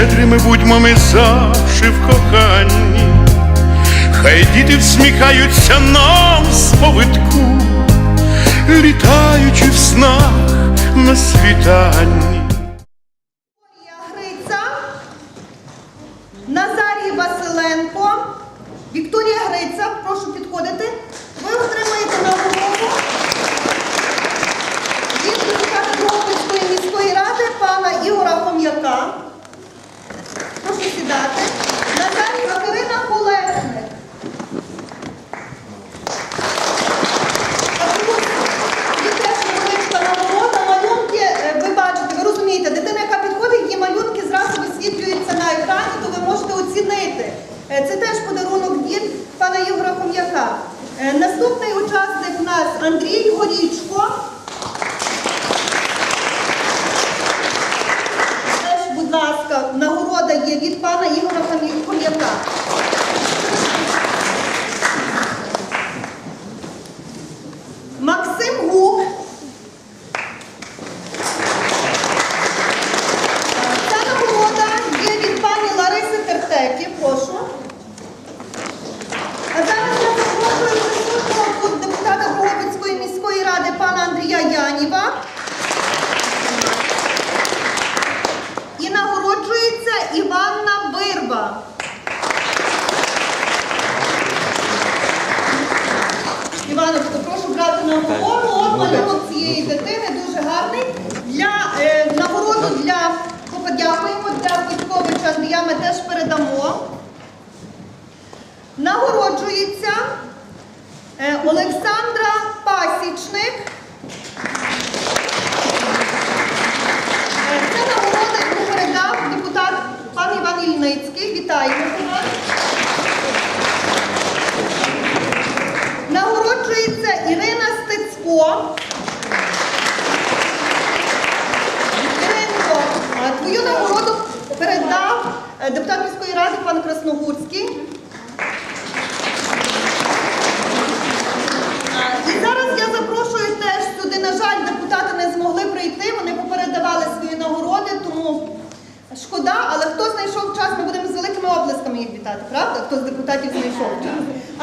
щедрими будьмо ми завжди в коханні, хай діти всміхаються нам з повитку, літаючи в снах на світанні. Гриця, Назарій Василенко, Вікторія Гриця, прошу підходити. Ви отримаєте нагороду від категорії міської ради пана Ігора Хом'яка депутати. На жаль, роковина Нагороджується е, Олександра Пасічник. Е, це нагорода, яку передав депутат пан Іван Ільницький. Вітаємо вас. Нагороджується Ірина Стецько. Іринко, е, твою нагороду передав депутат міської ради пан Красногурський.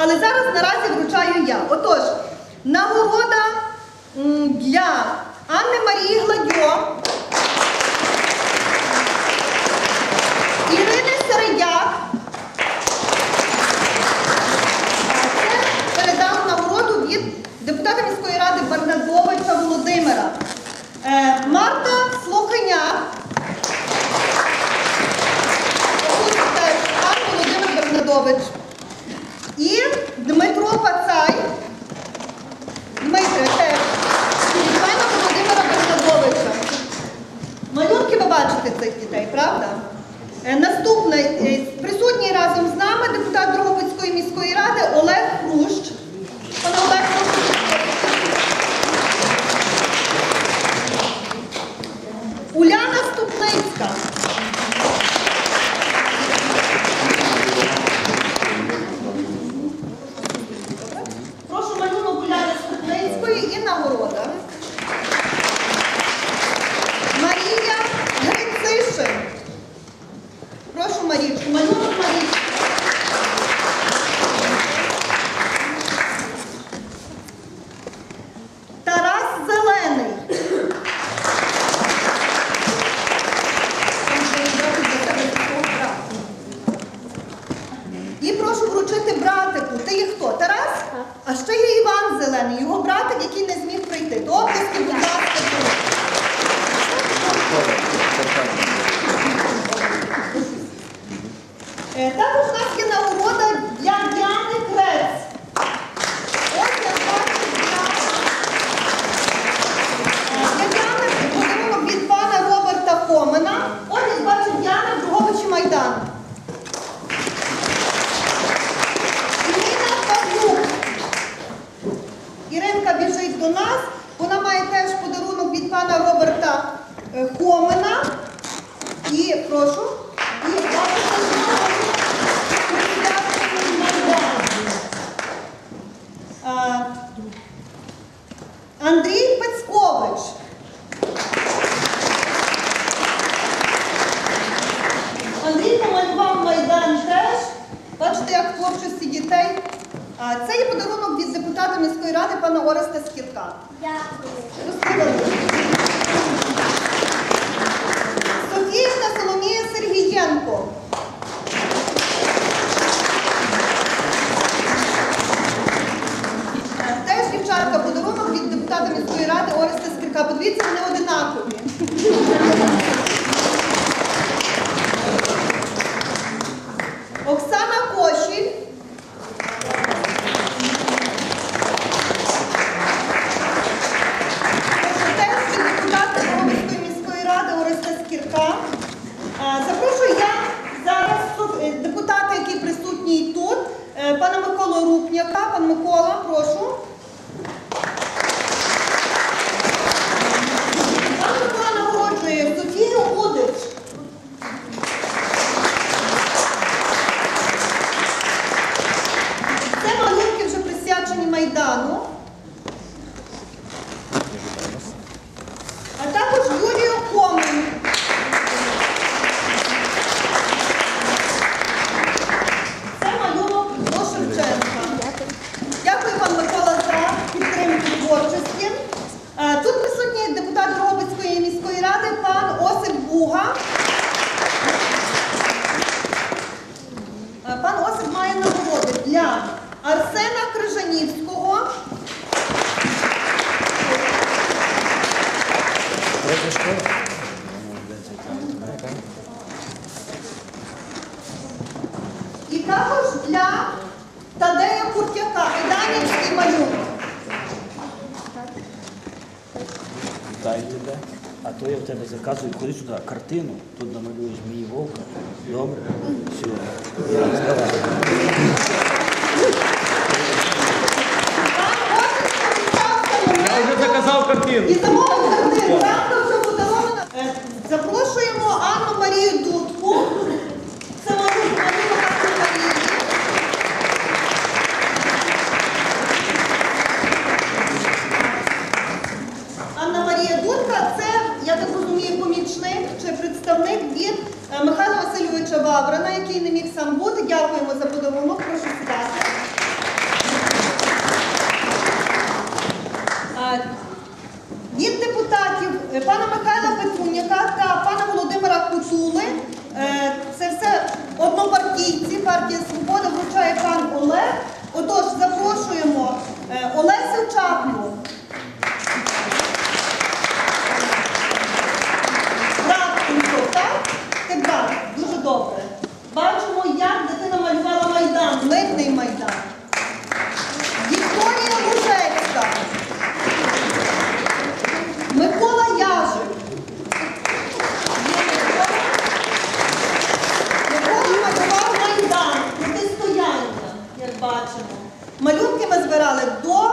але зараз наразі вручаю я. Отож, нагорода для Анни Марії Гладьо, Ірини Середяк. Це передав нагороду від депутата міської ради Бернадовича Володимира. Е, Марта Е, Комина і прошу. І Андрій Пецькович. Андрій помалював майдан теж. Бачите, як творчості дітей. Це є подарунок від депутата міської ради пана Ореста Скірка. Дякую. Підопічна Соломія Сергієнко. І також для Тадея Куртяка і Данівський малюнок. Дайте тебе. А то я в тебе заказую, коли сюди картину. запрошуємо. партія Свобода вручає пан Олег. Отож, запрошуємо е, Олесю Чаплін. 很多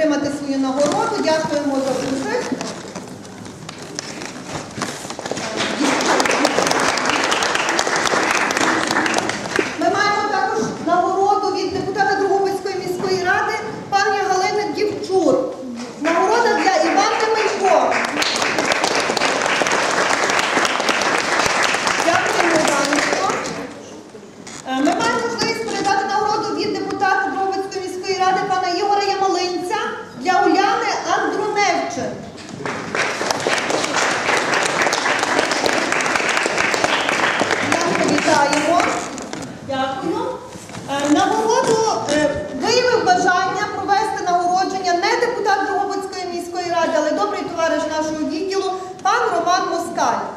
отримати свою нагороду. Дякуємо за участь. história.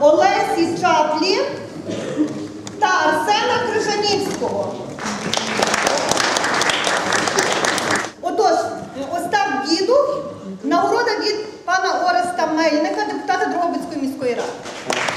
Олесі Чаплі та Арсена Крижанівського. Отож, Остап Діду нагорода від пана Ореста Мельника, депутата Дрогобицької міської ради.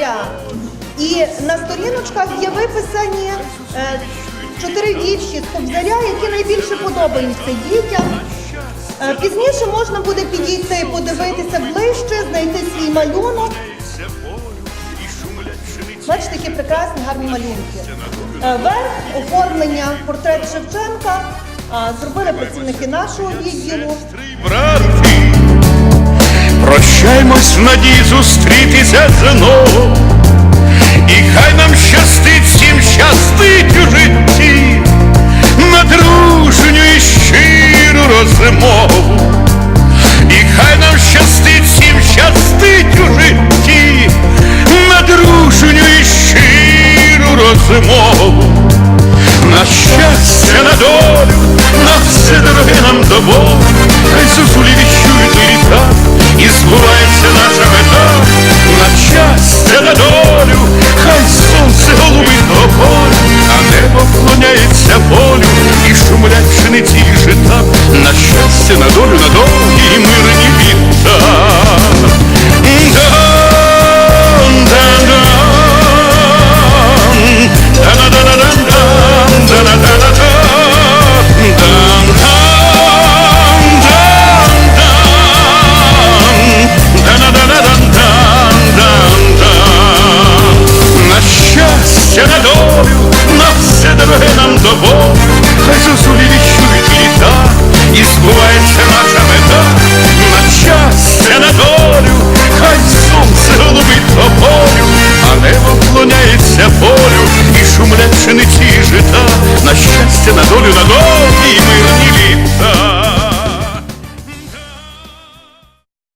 життя. І на сторіночках є виписані е, чотири вірші з Кобзаря, які найбільше подобаються дітям. Е, пізніше можна буде підійти, подивитися ближче, знайти свій малюнок. Бачите, такі прекрасні, гарні малюнки. Е, верх, оформлення, портрет Шевченка зробили працівники нашого відділу прощаймось в надії зустрітися знову, і хай нам щастить всім щастить у житті, на дружню і щиру розмову, і хай нам щастить всім щастить у житті, на дружню і щиру розмову, на щастя, на долю, на все дороге нам до Бога.